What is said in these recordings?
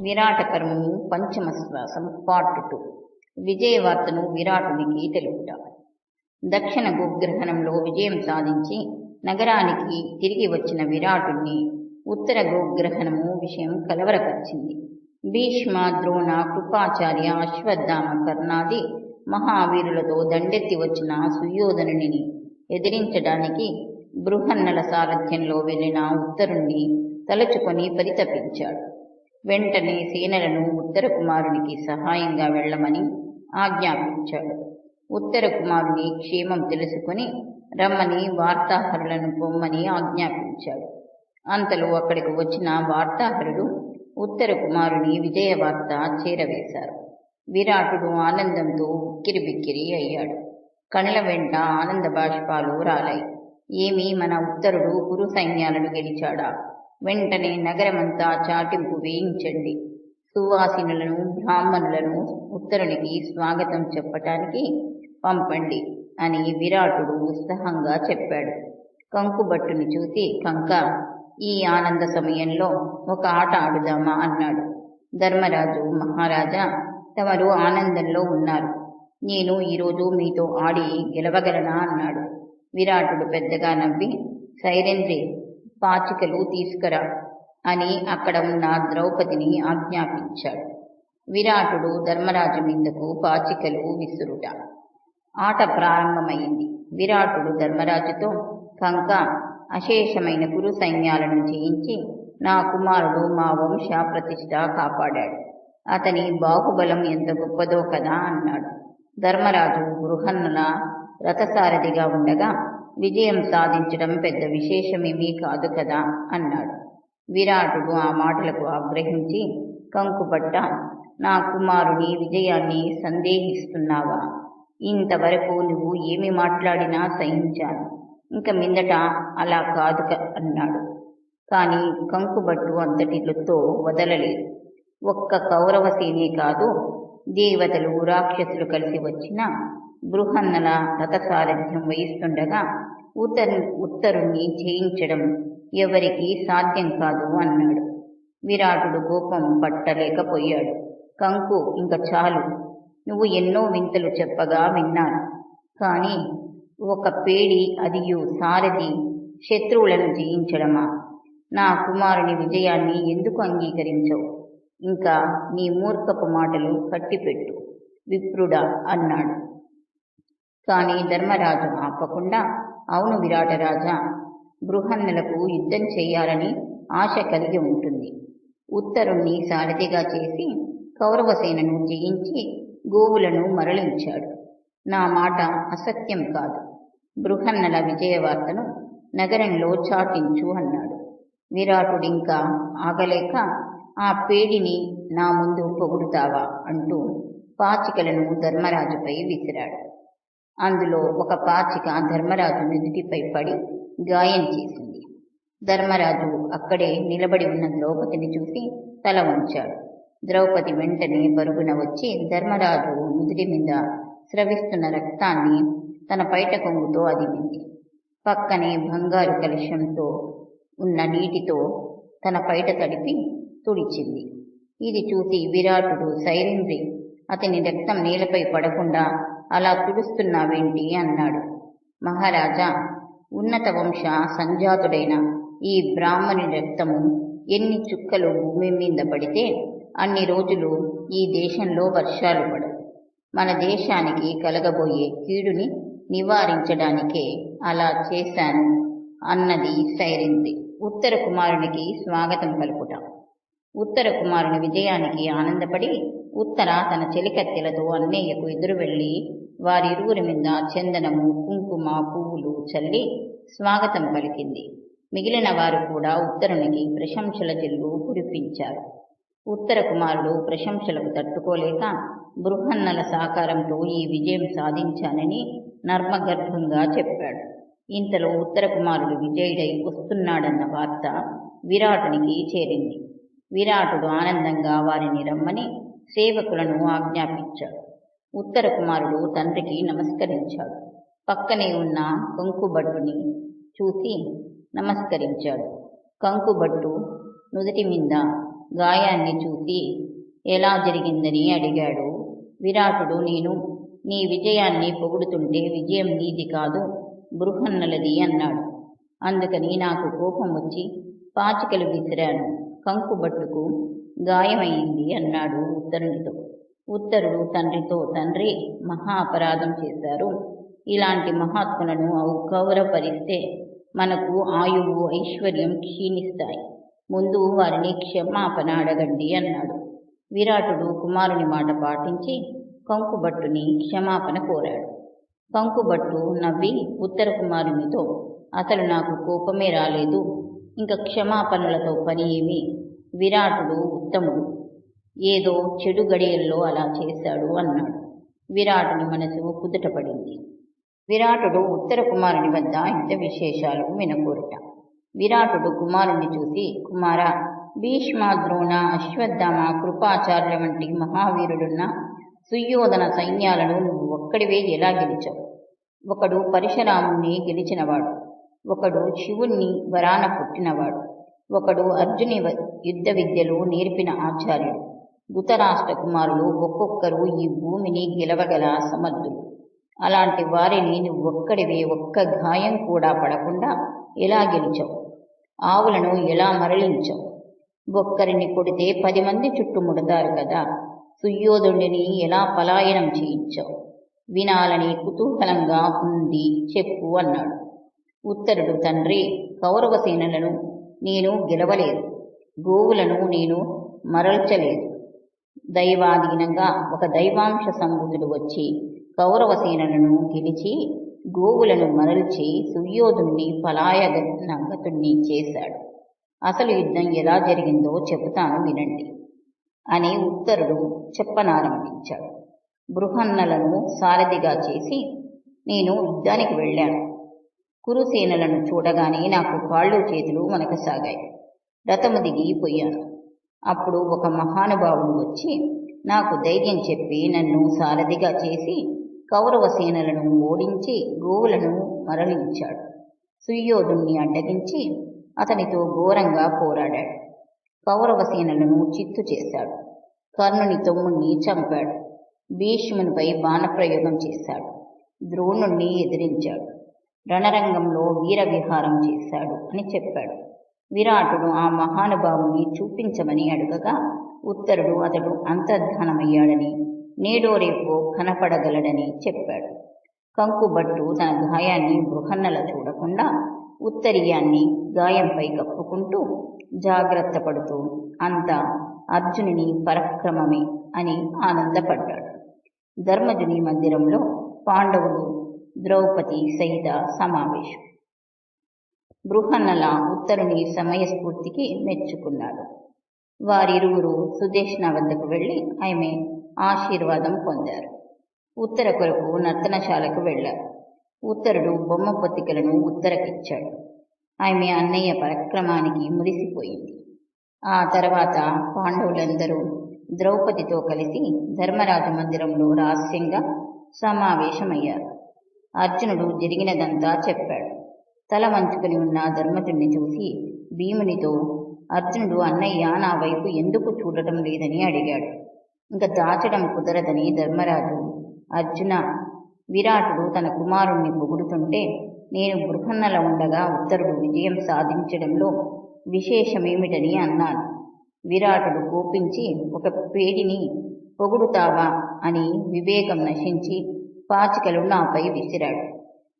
విరాటకర్మము పంచమ శ్వాసం part two విజయవార్తను విరాటునికి తెలుపుట దక్షిణ గోగ్రహణంలో విజయం సాధించి నగరానికి తిరిగి వచ్చిన విరాటుణ్ణి ఉత్తర గోగ్రహణము విషయం కలవరపరిచింది. భీష్మ ద్రోణ కృపాచార్య అశ్వత్థామ కర్ణాది మహావీరులతో దండెత్తి వచ్చిన సుయోధనుని ఎదిరించడానికి బృహన్నల సారథ్యంలో వెళ్ళిన ఉత్తరుణ్ణి తలుచుకొని పరితపించాడు. వెంటనే సేనలను ఉత్తర కుమారునికి సహాయంగా వెళ్ళమని ఆజ్ఞాపించాడు. ఉత్తర కుమారుని క్షేమం తెలుసుకొని రమ్మని వార్తాహరులను పొమ్మని ఆజ్ఞాపించాడు. అంతలో అక్కడికి వచ్చిన వార్తాహరుడు ఉత్తర కుమారుని విజయ వార్త చేరవేశారు. విరాటుడు ఆనందంతో ఉక్కిరిబిక్కిరి అయ్యాడు. కళ్ళ వెంట ఆనంద బాష్పాలు రాలాయి. ఏమి మన ఉత్తరుడు గురు సైన్యాలను గెలిచాడా? వెంటనే నగరమంతా చాటింపు వేయించండి. సువాసినులను బ్రాహ్మణులను ఉత్తరునికి స్వాగతం చెప్పటానికి పంపండి అని విరాటుడు ఉత్సాహంగా చెప్పాడు. కంకుబట్టుని చూసి కంక ఈ ఆనంద సమయంలో ఒక ఆట ఆడుదామా అన్నాడు. ధర్మరాజు మహారాజా తమరు ఆనందంలో ఉన్నారు. నేను ఈరోజు మీతో ఆడి గెలవగలనా అన్నాడు. విరాటుడు పెద్దగా నవ్వి సైరేంద్రి పాచికలు తీసుకురా అని అక్కడ ఉన్న ద్రౌపదిని ఆజ్ఞాపించాడు. విరాటుడు ధర్మరాజు మీదకు పాచికలు విసురుట. ఆట ప్రారంభమైంది. విరాటుడు ధర్మరాజుతో కంక అశేషమైన కురు సైన్యాలను జయించి నా కుమారుడు మా వంశ ప్రతిష్ట కాపాడాడు. అతని బాహుబలం ఎంత గొప్పదో కదా అన్నాడు. ధర్మరాజు బృహన్నుల రథసారథిగా ఉండగా విజయం సాధించడం పెద్ద విశేషమేమీ కాదు కదా? అన్నాడు. విరాటుడు ఆ మాటలకు ఆగ్రహించి కంకుపట్ట నా కుమారుని విజయాన్ని సందేహిస్తున్నావా? ఇంతవరకు నువ్వు ఏమి మాట్లాడినా సహించాను. ఇంక మిందట అలా కాదు అన్నాడు. కానీ కంకుబట్టు అంతటితో వదలలేదు. ఒక్క కౌరవసేనే కాదు దేవతలు రాక్షసులు కలిసి వచ్చిన బృహన్నల రథసారథ్యం వహిస్తుండగా ఉత్తరు ఉత్తరుణ్ణి జయించడం ఎవరికి సాధ్యం కాదు అన్నాడు. విరాటుడు కోపం పట్టలేకపోయాడు. కంకు ఇంక చాలు. నువ్వు ఎన్నో వింతలు చెప్పగా విన్నాను. కానీ ఒక పేడి అదియు సారథి శత్రువులను జయించడమా? నా కుమారుని విజయాన్ని ఎందుకు అంగీకరించవు? ఇంకా నీ మూర్ఖపు మాటలు కట్టిపెట్టు. విప్రుడా అన్నాడు. కానీ ధర్మరాజు ఆపకుండా అవును విరాటరాజా బృహన్నలకు యుద్ధం చేయాలని ఆశ కలిగి ఉంటుంది. ఉత్తరుణ్ణి సారథిగా చేసి కౌరవసేనను జయించి గోవులను మరలించాడు. నా మాట అసత్యం కాదు. బృహన్నల విజయవార్తను నగరంలో చాటించు అన్నాడు. విరాటుడింకా ఆగలేక ఆ పేడిని నా ముందు పొగుడుతావా అంటూ పాచికలను ధర్మరాజుపై విసిరాడు. అందులో ఒక పాచిక ధర్మరాజు నుదుటిపై పడి గాయం చేసింది. ధర్మరాజు అక్కడే నిలబడి ఉన్న ద్రౌపదిని చూసి తల ఉంచాడు ద్రౌపది వెంటనే పరుగున వచ్చి ధర్మరాజు నుదుటి మీద స్రవిస్తున్న రక్తాన్ని తన పైట కొంగుతో అదిమింది. పక్కనే బంగారు కలుషంతో ఉన్న నీటితో తన పైట తడిపి తుడిచింది. ఇది చూసి విరాటుడు సైరింద్రి అతని రక్తం నేలపై పడకుండా అలా పిలుస్తున్నావేంటి? అన్నాడు. మహారాజా ఉన్నత వంశ సంజాతుడైన ఈ బ్రాహ్మణి రక్తము ఎన్ని చుక్కలు భూమి మీద పడితే అన్ని రోజులు ఈ దేశంలో వర్షాలు పడవు. మన దేశానికి కలగబోయే కీడుని నివారించడానికే అలా చేశాను అన్నది సైరింది. ఉత్తర కుమారునికి స్వాగతం పలుకుట. ఉత్తర కుమారుని విజయానికి ఆనందపడి ఉత్తర తన చెలికత్తెలతో అన్నయ్యకు ఎదురు వెళ్ళి వారిరువురి మీద చందనము కుంకుమ పువ్వులు చల్లి స్వాగతం పలికింది. మిగిలిన వారు కూడా ఉత్తరునికి ప్రశంసల జల్లు కురిపించారు. ఉత్తర కుమారుడు ప్రశంసలకు తట్టుకోలేక బృహన్నల సహకారంతో ఈ విజయం సాధించానని నర్మగర్భంగా చెప్పాడు. ఇంతలో ఉత్తర కుమారుడు విజయుడై వస్తున్నాడన్న వార్త విరాటునికి చేరింది. విరాటుడు ఆనందంగా వారిని రమ్మని సేవకులను ఆజ్ఞాపించాడు. ఉత్తర కుమారుడు తండ్రికి నమస్కరించాడు. పక్కనే ఉన్న కంకుభట్టుని చూసి నమస్కరించాడు. కంకుభట్టు నుదుటి మీద గాయాన్ని చూసి ఎలా జరిగిందని అడిగాడు. విరాటుడు నేను నీ విజయాన్ని పొగుడుతుంటే విజయం నీది కాదు బృహన్నలది అన్నాడు. అందుకని నాకు కోపం వచ్చి పాచికలు విసిరాను. కంకుబట్టుకు గాయమైంది అన్నాడు ఉత్తరునితో. ఉత్తరుడు తండ్రితో తండ్రి మహా అపరాధం చేశారు. ఇలాంటి మహాత్ములను గౌరవపరిస్తే మనకు ఆయువు ఐశ్వర్యం క్షీణిస్తాయి. ముందు వారిని క్షమాపణ అడగండి అన్నాడు. విరాటుడు కుమారుని మాట పాటించి కంకుబట్టుని క్షమాపణ కోరాడు. కంకుబట్టు నవ్వి ఉత్తర కుమారునితో అసలు నాకు కోపమే రాలేదు. ఇంకా క్షమాపణలతో పని ఏమి విరాటుడు ఉత్తముడు ఏదో చెడు గడియల్లో అలా చేశాడు అన్నాడు. విరాటుని మనసు కుదుటపడింది. విరాటుడు ఉత్తర కుమారుని వద్ద యుద్ధ విశేషాలు వినకూరట. విరాటుడు కుమారుణ్ణి చూసి కుమార భీష్మ ద్రోణ అశ్వత్థామ కృపాచార్యుల వంటి మహావీరుడున్న సుయోధన సైన్యాలను నువ్వు ఒక్కడివే ఎలా గెలిచావు? ఒకడు పరశురాముణ్ణి గెలిచినవాడు. ఒకడు శివుణ్ణి వరాన పుట్టినవాడు. ఒకడు అర్జుని యుద్ధ విద్యలు నేర్పిన ఆచార్యుడు. ధృతరాష్ట్ర కుమారులు ఒక్కొక్కరు ఈ భూమిని గెలవగల సమర్థులు. అలాంటి వారిని నువ్వు ఒక్కడివే ఒక్క గాయం కూడా పడకుండా ఎలా గెలిచావు? ఆవులను ఎలా మరలించావు? ఒక్కరిని కొడితే పది మంది చుట్టుముడతారు కదా సుయోధుడిని ఎలా పలాయనం చేయించావు? వినాలని కుతూహలంగా ఉంది చెప్పు అన్నాడు. ఉత్తరుడు తండ్రి కౌరవ సేనలను నేను గెలవలేదు. గోవులను నేను మరల్చలేదు. దైవాధీనంగా ఒక దైవాంశ సంబుధుడు వచ్చి కౌరవసేనలను గెలిచి గోవులను మరల్చి సుయోధుణ్ణి పలాయగతుణ్ణి చేశాడు. అసలు యుద్ధం ఎలా జరిగిందో చెబుతాను వినండి అని ఉత్తరుడు చెప్పనారంభించాడు. బృహన్నలను సారథిగా చేసి నేను యుద్ధానికి వెళ్ళాను. కురుసేనలను చూడగానే నాకు కాళ్ళు చేతులు మనకసాగాయి రథము దిగిపోయాను. అప్పుడు ఒక మహానుభావుడు వచ్చి నాకు ధైర్యం చెప్పి నన్ను సారథిగా చేసి కౌరవ సేనలను ఓడించి గోవులను మరలించాడు సుయోధుణ్ణి అడ్డగించి అతనితో ఘోరంగా పోరాడాడు. కౌరవ సేనలను చిత్తు చేశాడు. కర్ణుని తమ్ముణ్ణి చంపాడు. భీష్మునిపై బాణప్రయోగం చేశాడు. ద్రోణుణ్ణి ఎదిరించాడు. రణరంగంలో వీర విహారం చేశాడు అని చెప్పాడు. విరాటుడు ఆ మహానుభావుని చూపించమని అడుగగా ఉత్తరుడు అతడు అంతర్ధానమయ్యాడని నేడో రేపో కనపడగలడని చెప్పాడు. కంకుబట్టు తన గాయాన్ని బృహన్నల చూడకుండా ఉత్తరీయాన్ని గాయంపై కప్పుకుంటూ జాగ్రత్త పడుతూ అంతా అర్జునుని పరక్రమమే అని ఆనందపడ్డాడు. ధర్మజుని మందిరంలో పాండవులు ద్రౌపది సహిత సమావేశం. బృహన్నల ఉత్తరుని సమయస్ఫూర్తికి మెచ్చుకున్నాడు. వారిరువురు సుదేష్ణ వద్దకు వెళ్ళి ఆమె ఆశీర్వాదం పొందారు. ఉత్తర కొరకు నర్తనశాలకు వెళ్ళారు. ఉత్తరుడు బొమ్మ పొత్తికలను ఉత్తరకిచ్చాడు. ఆమె అన్నయ్య పరక్రమానికి మురిసిపోయింది. ఆ తర్వాత పాండవులందరూ ద్రౌపదితో కలిసి ధర్మరాజు మందిరంలో రహస్యంగా సమావేశమయ్యారు. అర్జునుడు జరిగినదంతా చెప్పాడు. తల వంచుకుని ఉన్న ధర్మజుణ్ణి చూసి భీమునితో అర్జునుడు అన్నయ్య నా వైపు ఎందుకు చూడటం లేదని అడిగాడు. ఇంకా దాచడం కుదరదని ధర్మరాజు అర్జున విరాటుడు తన కుమారుణ్ణి పొగుడుతుంటే నేను బృహన్నల ఉండగా ఉత్తరుడు విజయం సాధించడంలో విశేషమేమిటని అన్నాను. విరాటుడు కోపించి ఒక పేడిని పొగుడుతావా? అని వివేకం నశించి పాచికలు నాపై విసిరాడు.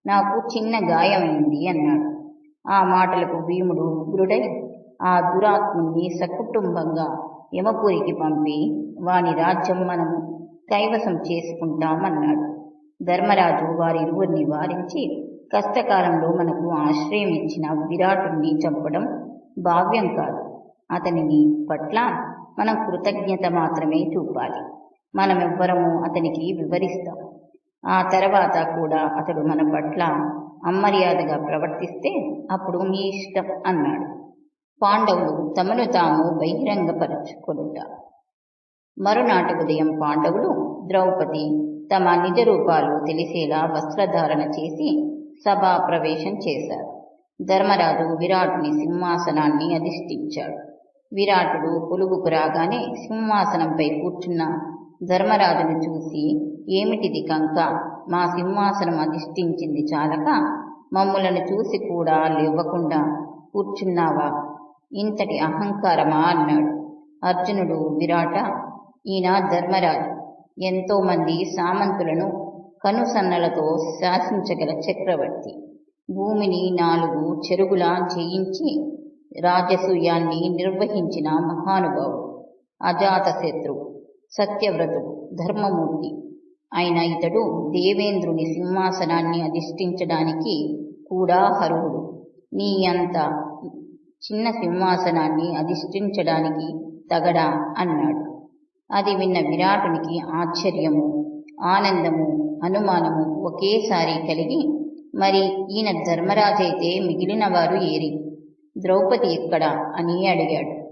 నాకు చిన్న గాయమైంది అన్నాడు. ఆ మాటలకు భీముడు ఉగ్రుడై ఆ దురాత్ముని సకుటుంబంగా యమపురికి పంపి వాని రాజ్యం మనము కైవసం చేసుకుంటామన్నాడు. ధర్మరాజు వారిరువురిని వారించి కష్టకాలంలో మనకు ఆశ్రయం ఇచ్చిన విరాటుణ్ణి చంపడం భావ్యం కాదు. అతనిని పట్ల మనం కృతజ్ఞత మాత్రమే చూపాలి. మనమెవ్వరము అతనికి వివరిస్తాం. ఆ తర్వాత కూడా అతడు మన పట్ల అమర్యాదగా ప్రవర్తిస్తే అప్పుడు మీ ఇష్టం అన్నాడు. పాండవులు తమను తాము బహిరంగపరచుకొనుట. మరునాటి ఉదయం పాండవులు ద్రౌపది తమ నిజ రూపాలు తెలిసేలా వస్త్రధారణ చేసి సభా ప్రవేశం చేశారు. ధర్మరాజు విరాటుని సింహాసనాన్ని అధిష్ఠించాడు. విరాటుడు పులుగుకు రాగానే సింహాసనంపై కూర్చున్న ధర్మరాజును చూసి ఏమిటిది కంక? మా సింహాసనం అధిష్ఠించింది చాలక? మమ్ములను చూసి కూడా లేవకుండా కూర్చున్నావా? ఇంతటి అహంకారమా? అన్నాడు. అర్జునుడు విరాట ఈయన ధర్మరాజు. ఎంతోమంది సామంతులను కనుసన్నలతో శాసించగల చక్రవర్తి. భూమిని నాలుగు చెరుగులా చేయించి రాజసూయాన్ని నిర్వహించిన మహానుభావుడు. అజాతశత్రువు. సత్యవ్రతుడు ధర్మమూర్తి. ఆయన ఇతడు దేవేంద్రుని సింహాసనాన్ని అధిష్ఠించడానికి కూడా అర్హుడు నీ అంత చిన్న సింహాసనాన్ని అధిష్ఠించడానికి తగడా? అన్నాడు. అది విన్న విరాటునికి ఆశ్చర్యము ఆనందము అనుమానము ఒకేసారి కలిగి మరి ఈయన ధర్మరాజైతే మిగిలిన వారు ఏరి? ద్రౌపది ఎక్కడా? అని అడిగాడు.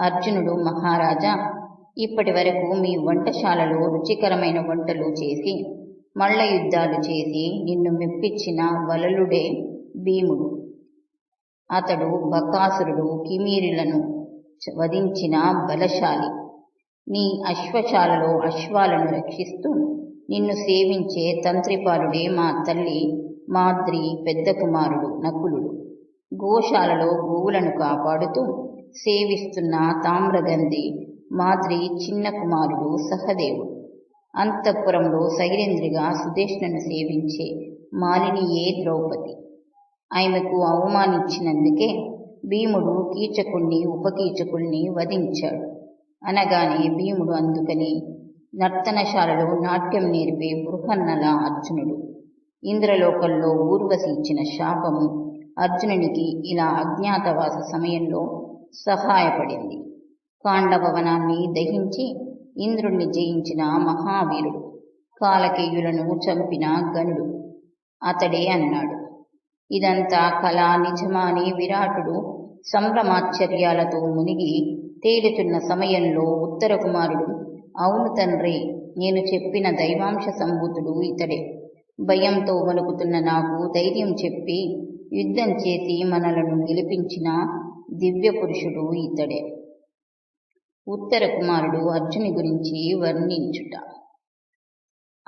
అర్జునుడు మహారాజా ఇప్పటి వరకు మీ వంటశాలలో రుచికరమైన వంటలు చేసి మల్ల యుద్ధాలు చేసి నిన్ను మెప్పించిన వలలుడే భీముడు. అతడు బకాసురుడు కిమీరులను వధించిన బలశాలి. నీ అశ్వశాలలో అశ్వాలను రక్షిస్తూ నిన్ను సేవించే తంత్రిపాలుడే మా తల్లి మాద్రి పెద్ద కుమారుడు నకులుడు. గోశాలలో గోవులను కాపాడుతూ సేవిస్తున్న తామ్రగంధి మాద్రి చిన్న కుమారుడు సహదేవుడు. అంతఃపురంలో సైరేంద్రిగా సుదేష్ణను సేవించే మాలినియే ద్రౌపది. ఆమెకు అవమానించినందుకే భీముడు కీచకుణ్ణి ఉపకీచకుణ్ణి వధించాడు. అనగానే భీముడు అందుకని నర్తనశాలలో నాట్యం నేర్పే బృహన్నల అర్జునుడు. ఇంద్రలోకంలో ఊర్వశి ఇచ్చిన శాపము అర్జునునికి ఇలా అజ్ఞాతవాస సమయంలో సహాయపడింది. కాండభవనాన్ని దహించి ఇంద్రుణ్ణి జయించిన మహావీరుడు కాలకేయులను చంపిన గనుడు. అతడే అన్నాడు. ఇదంతా కళ నిజమాని విరాటుడు సంభ్రమాశ్చర్యాలతో మునిగి తేలుతున్న సమయంలో ఉత్తర కుమారుడు అవును తండ్రి నేను చెప్పిన దైవాంశ సంభూతుడు ఇతడే. భయంతో వణుకుతున్న నాకు ధైర్యం చెప్పి యుద్ధం చేసి మనలను గెలిపించిన దివ్య పురుషుడు ఇతడే. ఉత్తర కుమారుడు అర్జుని గురించి వర్ణించుట.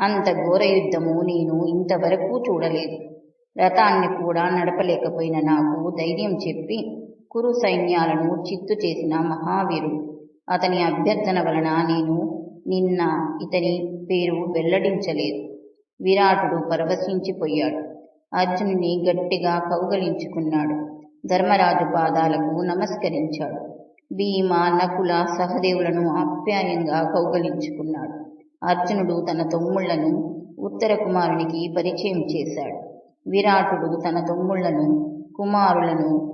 అంత ఘోర యుద్ధము నేను ఇంతవరకు చూడలేదు. రథాన్ని కూడా నడపలేకపోయిన నాకు ధైర్యం చెప్పి కురు సైన్యాలను చిత్తు చేసిన మహావీరుడు. అతని అభ్యర్థన వలన నేను నిన్న ఇతని పేరు వెల్లడించలేదు. విరాటుడు పరవశించిపోయాడు. అర్జునుని గట్టిగా కౌగలించుకున్నాడు. ధర్మరాజు పాదాలకు నమస్కరించాడు. భీమ నకుల సహదేవులను ఆప్యాయంగా కౌగలించుకున్నాడు. అర్జునుడు తన తమ్ముళ్ళను ఉత్తర కుమారునికి పరిచయం చేశాడు. విరాటుడు తన తమ్ముళ్ళను కుమారులను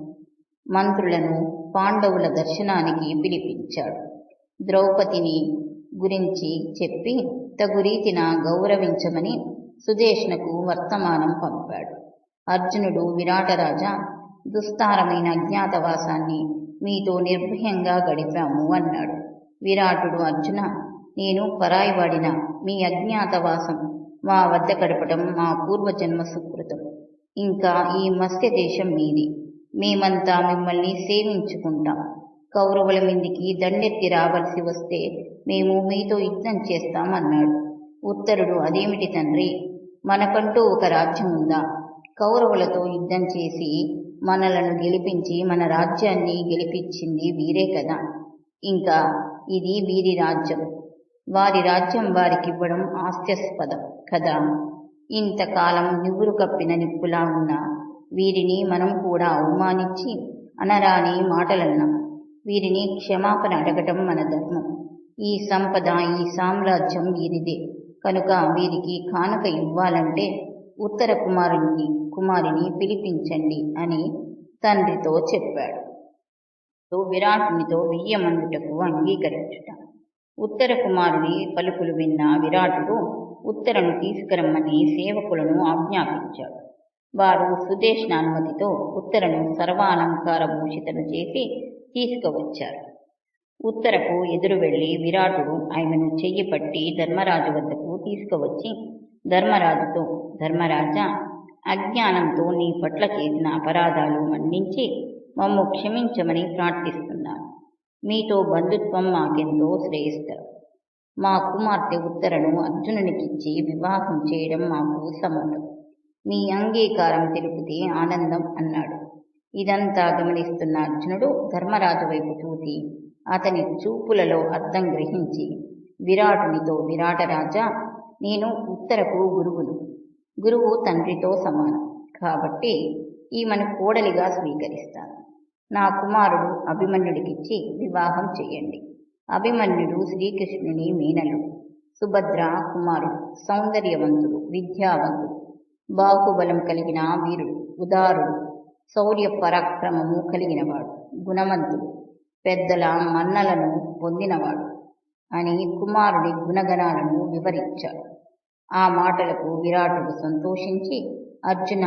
మంత్రులను పాండవుల దర్శనానికి పిలిపించాడు. ద్రౌపదిని గురించి చెప్పి తగు రీతిన గౌరవించమని సుదేష్ణకు వర్తమానం పంపాడు. అర్జునుడు విరాటరాజా దుస్తారమైన అజ్ఞాతవాసాన్ని మీతో నిర్భయంగా గడిపాము అన్నాడు. విరాటుడు అర్జున నేను పరాయివాడిన మీ అజ్ఞాతవాసం మా వద్ద గడపడం మా పూర్వజన్మ సుకృతం. ఇంకా ఈ మత్స్య దేశం మీది. మేమంతా మిమ్మల్ని సేవించుకుంటాం. కౌరవుల మీదికి దండెత్తి రావలసి వస్తే మేము మీతో యుద్ధం చేస్తాం అన్నాడు. ఉత్తరుడు అదేమిటి తండ్రి? మనకంటూ ఒక రాజ్యం ఉందా? కౌరవులతో యుద్ధం చేసి మనలను గెలిపించి మన రాజ్యాన్ని గెలిపించింది వీరే కదా. ఇంకా ఇది వీరి రాజ్యం. వారి రాజ్యం వారికివ్వడం హాస్యాస్పదం కదా. ఇంతకాలం నివురు కప్పిన నిప్పులా ఉన్న వీరిని మనం కూడా అవమానించి అనరాని మాటలన్నాం. వీరిని క్షమాపణ అడగటం మన ధర్మం. ఈ సంపద ఈ సామ్రాజ్యం వీరిదే. కనుక వీరికి కానుక ఇవ్వాలంటే ఉత్తర కుమారుణ్ణి కుమారిని పిలిపించండి అని తండ్రితో చెప్పాడు. విరాటునితో వెయ్యమందుటకు అంగీకరించుట. ఉత్తర కుమారుని పలుకులు విన్న విరాటుడు ఉత్తరను తీసుకురమ్మని సేవకులను ఆజ్ఞాపించాడు. వారు సుదేష్ణ అనుమతితో ఉత్తరను సర్వాలంకార భూషితను చేసి తీసుకువచ్చారు. ఉత్తరకు ఎదురు వెళ్ళి విరాటుడు ఆమెను చెయ్యి పట్టి ధర్మరాజు వద్దకు తీసుకువచ్చి ధర్మరాజుతో ధర్మరాజా అజ్ఞానంతో నీ పట్ల చేసిన అపరాధాలు మన్నించి మమ్ము క్షమించమని ప్రార్థిస్తున్నాను. మీతో బంధుత్వం మాకెంతో శ్రేయస్కరం. మా కుమార్తె ఉత్తరను అర్జునునికిచ్చి వివాహం చేయడం మాకు సమ్మతం మీ అంగీకారం తెలిపితే ఆనందం అన్నాడు. ఇదంతా గమనిస్తున్న అర్జునుడు ధర్మరాజు వైపు చూసి అతని చూపులలో అర్థం గ్రహించి విరాటునితో విరాటరాజా నేను ఉత్తరకు గురువును. గురువు తండ్రితో సమానం. కాబట్టి ఈమెను కోడలిగా స్వీకరిస్తాను. నా కుమారుడు అభిమన్యుడికిచ్చి వివాహం చేయండి. అభిమన్యుడు శ్రీకృష్ణుని మీనలు. సుభద్ర కుమారుడు సౌందర్యవంతుడు విద్యావంతుడు బాహుబలం కలిగిన వీరుడు ఉదారుడు శౌర్య పరాక్రమము కలిగినవాడు గుణవంతుడు పెద్దల మన్నలను పొందినవాడు అని కుమారుడి గుణగణాలను వివరించాడు ఆ మాటలకు విరాటుడు సంతోషించి అర్జున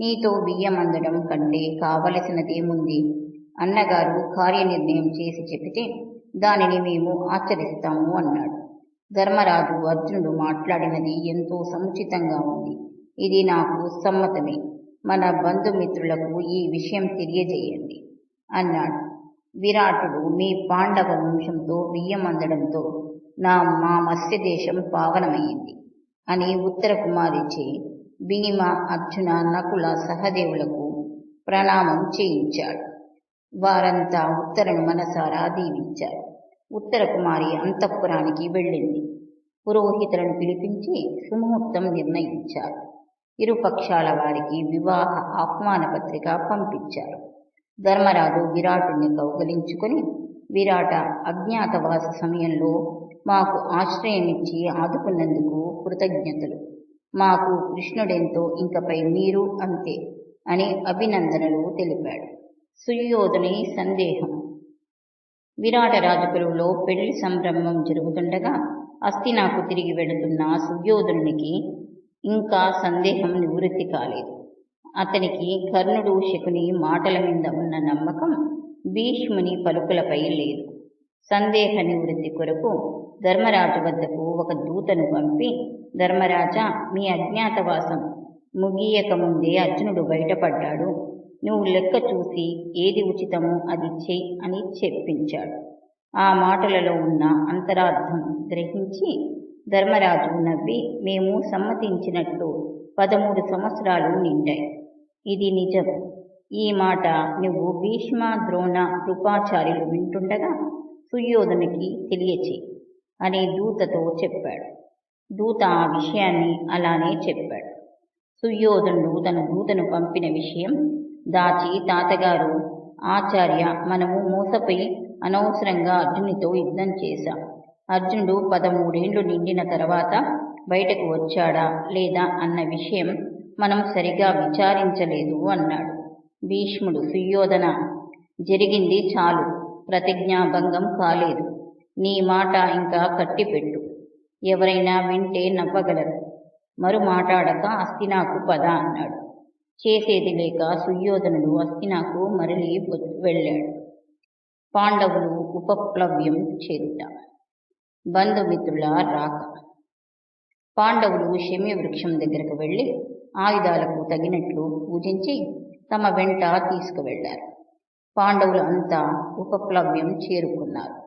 నీతో బియ్యం అందడం కంటే కావలసినదేముంది అన్నగారు కార్యనిర్ణయం చేసి చెబితే దానిని మేము ఆచరిస్తాము అన్నాడు. ధర్మరాజు అర్జునుడు మాట్లాడినది ఎంతో సముచితంగా ఉంది. ఇది నాకు సమ్మతమే. మన బంధుమిత్రులకు ఈ విషయం తెలియజేయండి అన్నాడు. విరాటుడు మీ పాండవ వంశంతో బియ్యం అందడంతో నా మా మత్స్య దేశం పావనమైంది అని ఉత్తర కుమారిచే భీమ అర్జున నకుల సహదేవులకు ప్రణామం చేయించాడు. వారంతా ఉత్తరను మనసారా దీవించారు. ఉత్తర కుమారి అంతఃపురానికి వెళ్ళింది. పురోహితులను పిలిపించి సుముహూర్తం నిర్ణయించారు. ఇరుపక్షాల వారికి వివాహ ఆహ్వాన పత్రిక పంపించారు. ధర్మరాజు విరాటుని కౌగలించుకొని విరాట అజ్ఞాతవాస సమయంలో మాకు ఆశ్రయమిచ్చి ఆదుకున్నందుకు కృతజ్ఞతలు. మాకు కృష్ణుడెంతో ఇంకపై మీరు అంతే అని అభినందనలు తెలిపాడు. సుయోధుని సందేహం. విరాట రాజకులులో పెళ్ళి సంరంభం జరుగుతుండగా అస్థినాకు తిరిగి వెళుతున్న సుయోధనునికి ఇంకా సందేహం నివృత్తి కాలేదు. అతనికి కర్ణుడు శకుని మాటల మీద ఉన్న నమ్మకం భీష్ముని పలుకులపై లేదు. సందేహ నివృత్తి కొరకు ధర్మరాజు వద్దకు ఒక దూతను పంపి ధర్మరాజా మీ అజ్ఞాతవాసం ముగియక ముందే అర్జునుడు బయటపడ్డాడు. నువ్వు లెక్క చూసి ఏది ఉచితమో అది చెయ్యి అని చెప్పించాడు. ఆ మాటలలో ఉన్న అంతరార్థం గ్రహించి ధర్మరాజు నవ్వి మేము సమ్మతించినట్లు పదమూడు సంవత్సరాలు నిండాయి. ఇది నిజం. ఈ మాట నువ్వు భీష్మ ద్రోణ కృపాచార్యులు వింటుండగా సుయోధనునికి తెలియచేయి అని దూతతో చెప్పాడు. దూత ఆ విషయాన్ని అలానే చెప్పాడు. సుయోధనుడు తన దూతను పంపిన విషయం దాచి తాతగారు ఆచార్య మనము మోసపోయి అనవసరంగా అర్జునితో యుద్ధం చేశాం. అర్జునుడు పదమూడేండ్లు నిండిన తర్వాత బయటకు వచ్చాడా లేదా అన్న విషయం మనం సరిగా విచారించలేదు అన్నాడు. భీష్ముడు సుయోధన జరిగింది చాలు ప్రతిజ్ఞాభంగం కాలేదు. నీ మాట ఇంకా కట్టిపెట్టు. ఎవరైనా వింటే నవ్వగలరు. మరు మాట్లాడక అస్తినాకు పద అన్నాడు. చేసేది లేక సుయోధనుడు అస్తినాకు మరలి వెళ్ళాడు. పాండవులు ఉపప్లవ్యం చేరుట. బంధుమిత్రుల రాక. పాండవులు శమ్య వృక్షం దగ్గరకు వెళ్ళి ఆయుధాలకు తగినట్లు పూజించి తమ వెంట తీసుకువెళ్ళారు పాండవులు అంతా ఉపప్లవ్యం చేరుకున్నారు.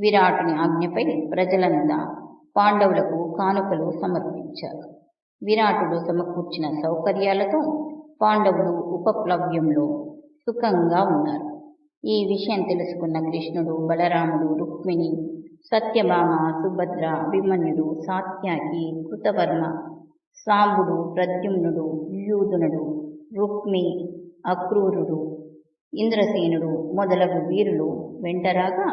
విరాటుని ఆజ్ఞపై ప్రజలంతా పాండవులకు కానుకలు సమర్పించారు. విరాటుడు సమకూర్చిన సౌకర్యాలతో పాండవులు ఉపప్లవ్యంలో సుఖంగా ఉన్నారు. ఈ విషయం తెలుసుకున్న కృష్ణుడు బలరాముడు రుక్మిణి సత్యభామ సుభద్ర అభిమన్యుడు సాత్యాకి కృతవర్మ సాంబుడు ప్రద్యుమ్నుడు యూధునుడు రుక్మి అక్రూరుడు ఇంద్రసేనుడు మొదలగు వీరులు వెంటరాగా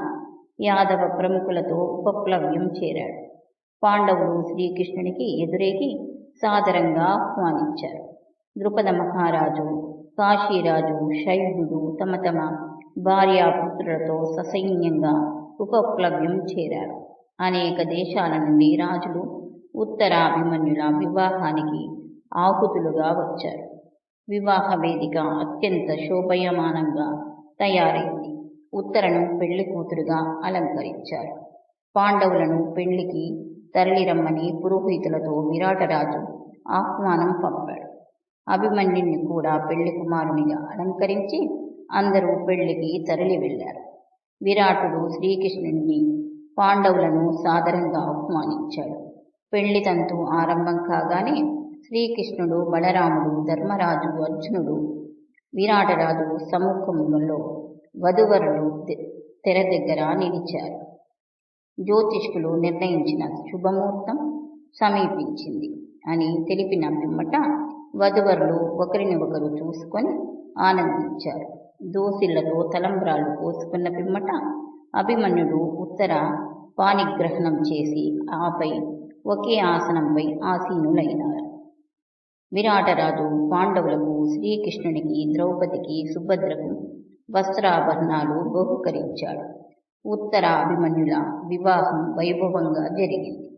యాదవ ప్రముఖులతో ఉపప్లవ్యం చేరాడు. పాండవులు శ్రీకృష్ణునికి ఎదురేగి సాదరంగా ఆహ్వానించారు. ద్రుపద మహారాజు కాశీరాజు శైలుడు తమ తమ భార్యాపుత్రులతో ససైన్యంగా ఉపప్లవ్యం చేరారు. అనేక దేశాల నుండి రాజులు ఉత్తరాభిమన్యుల వివాహానికి ఆహుతులుగా వచ్చారు. వివాహ వేదిక అత్యంత శోభయమానంగా తయారైంది. ఉత్తరను పెళ్ళి కూతురుగా అలంకరించారు. పాండవులను పెళ్ళికి తరలిరమ్మని పురోహితులతో విరాటరాజు ఆహ్వానం పంపాడు. అభిమన్యుని కూడా పెళ్ళి కుమారునిగా అలంకరించి అందరూ పెళ్ళికి తరలి వెళ్ళారు విరాటుడు శ్రీకృష్ణుడిని పాండవులను సాదరంగా ఆహ్వానించాడు పెళ్ళి తంతు ఆరంభం కాగానే శ్రీకృష్ణుడు బలరాముడు ధర్మరాజు అర్జునుడు విరాటరాజు సముఖంలో వధువరులు తెర దగ్గర నిలిచారు. జ్యోతిష్కులు నిర్ణయించిన శుభముహూర్తం సమీపించింది అని తెలిపిన పిమ్మట వధువరులు ఒకరిని ఒకరు చూసుకొని ఆనందించారు. దోసిళ్ళతో తలంబ్రాలు పోసుకున్న పిమ్మట అభిమన్యుడు ఉత్తర పాణిగ్రహణం చేసి ఆపై ఒకే ఆసనంపై ఆసీనులైనారు. విరాటరాజు పాండవులకు శ్రీకృష్ణునికి ద్రౌపదికి సుభద్రకు వస్త్రాభరణాలు బహుకరించాడు. ఉత్తర అభిమన్యుల వివాహం వైభవంగా జరిగింది.